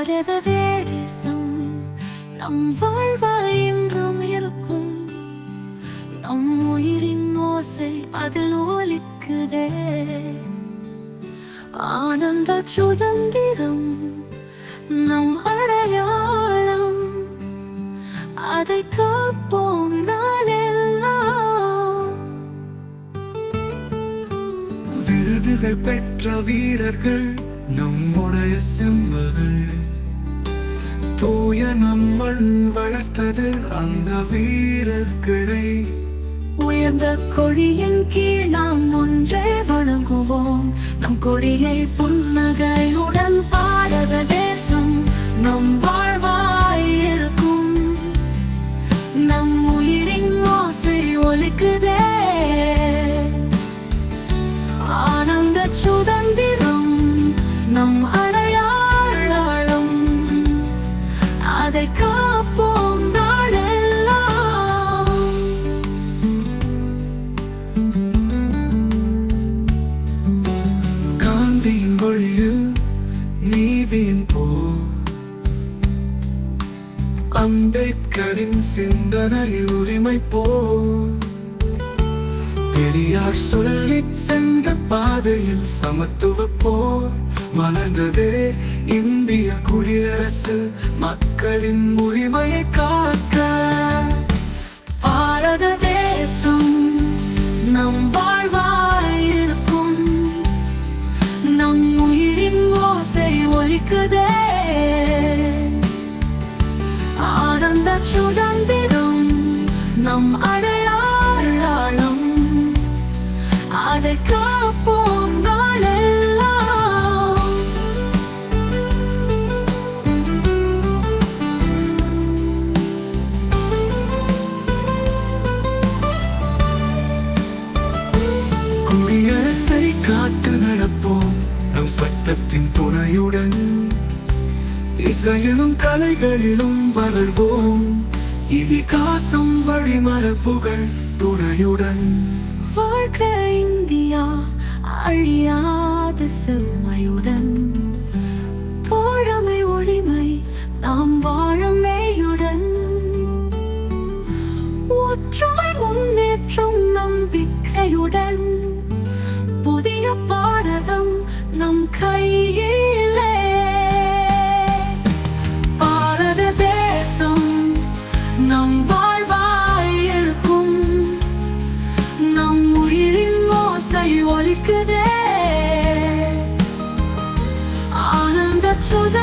பாரத தேசம் நம் வாழ்வாய் என்றும் இருக்கும். நம் உயிரின் ஓசை அதில் ஒலிக்குதே. ஆனந்த சுதந்திரம் நம் அடையாளம். அதை காப்போம் நாளெல்லாம். விருதுகள் பெற்ற வீரர்கள் நம்முடைய செம்மகள் நம் மண் வளர்த்தது அந்த வீரர்களை உயர்ந்த கொடியின் கீழ் நாம் ஒன்றே வணங்குவோம். நம் கொடியை புன்னகையுடன் பாரத தேசம் நம் வாழ்வாய் இருக்கும். நம் உயிரின் ஓசை ஒலிக்குதே. சொல்லு வழியில் நீதியின் போ. அம்பேத்கரின் சிந்தனை உரிமை போ. பெரியார் சொல்லி சென்ற பாதையில் சமத்துவ போர் மலர்ந்ததே இந்திய குடியரசு மக்களின் உரிமையை காக்க. ஓசை ஆனந்த சுதந்திரம் நம் அடையாளம் அதை காப்போம் துணையுடன் இசையிலும் கலைகளிலும் வளர்வோம். இதிகாசம் வழிமரப்புகள் துணையுடன். வாழ்க இந்தியா அழியாத செம்மையுடன். தோழமை ஒளிமை நாம் வாழமையுடன் ஒற்றுமை முன்னேற்றம் நம்பிக்கையுடன். கையிலே. பாரத தேசம் நம் வாழ்வாய் இருக்கும் நம் உயிரின் ஓசை ஒலிக்குதே. ஆனந்த சுத